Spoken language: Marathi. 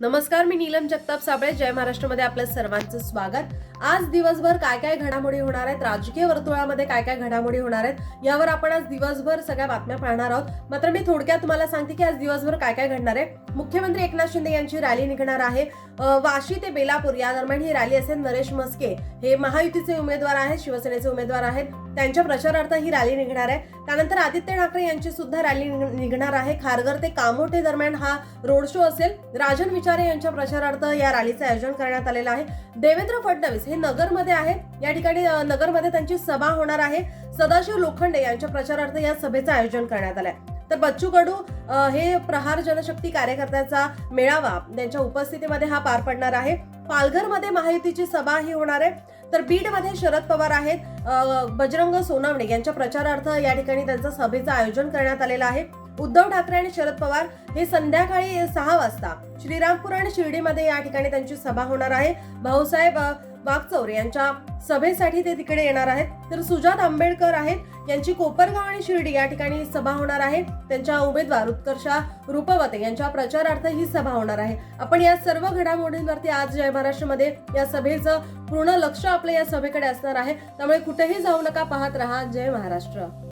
नमस्कार मी नीलम जगताप साबळे. जय महाराष्ट्रमध्ये आपल्या सर्वांचं स्वागत. आज दिवसभर काय काय घडामोडी होणार आहेत? राजकीय वर्तुळामध्ये काय काय घडामोडी होणार आहेत? यावर आपण आज दिवसभर सगळ्या बातम्या पाहणार आहोत. मात्र मी थोडक्यात तुम्हाला सांगते की आज दिवसभर काय काय घडणार आहे. मुख्यमंत्री एकनाथ शिंदे यांची रॅली निघणार आहे. वाशी ते बेलापूर या दरम्यान ही रॅली असेल नरेश मस्के हे महायुतीचे उमेदवार आहेत शिवसेनेचे उमेदवार आहेत. त्यांच्या प्रचारार्थ ही रॅली निघणार आहे. त्यानंतर आदित्य ठाकरे यांची सुद्धा रॅली निघणार आहे. खारघर ते कामोठे दरम्यान हा रोड शो असेल. राजन विचारे यांच्या प्रचारार्थ या रॅलीचं आयोजन करण्यात आलेलं आहे. देवेंद्र फडणवीस हे नगरमध्ये आहेत. या ठिकाणी नगरमध्ये त्यांची सभा होणार आहे. सदाशिव लोखंडे यांच्या प्रचारार्थ या सभेचं आयोजन करण्यात आलं आहे तर बच्चू कडू हे प्रहार जनशक्ती कार्यकर्त्याचा मेळावा त्यांच्या उपस्थितीमध्ये हा पार पडणार आहे. पालघरमध्ये महायुतीची सभा ही होणार आहे. तर बीडमध्ये शरद पवार आहेत. बजरंग सोनावणे यांच्या प्रचारार्थ या ठिकाणी त्यांचं सभेचं आयोजन करण्यात आलेलं आहे. उद्धव ठाकरे आणि शरद पवार हे संध्याकाळी सहा वाजता श्रीरामपूर आणि शिर्डीमध्ये या ठिकाणी त्यांची सभा होणार आहे. भाऊसाहेब अ, यांच्या सभेसाठी ते तिकडे येणार आहेत. तर सुजात आंबेडकर आहेत. यांची कोपरगाव आणि शिर्डी या ठिकाणी सभा होणार आहे. त्यांच्या उमेदवार उत्कर्षा रूपवते यांच्या प्रचारार्थ ही सभा होणार आहे. आपण या सर्व घडामोडींवरती आज जय महाराष्ट्रमध्ये या सभेचं पूर्ण लक्ष आपलं या सभेकडे असणार आहे. त्यामुळे कुठेही जाऊ नका पाहत राहा जय महाराष्ट्र.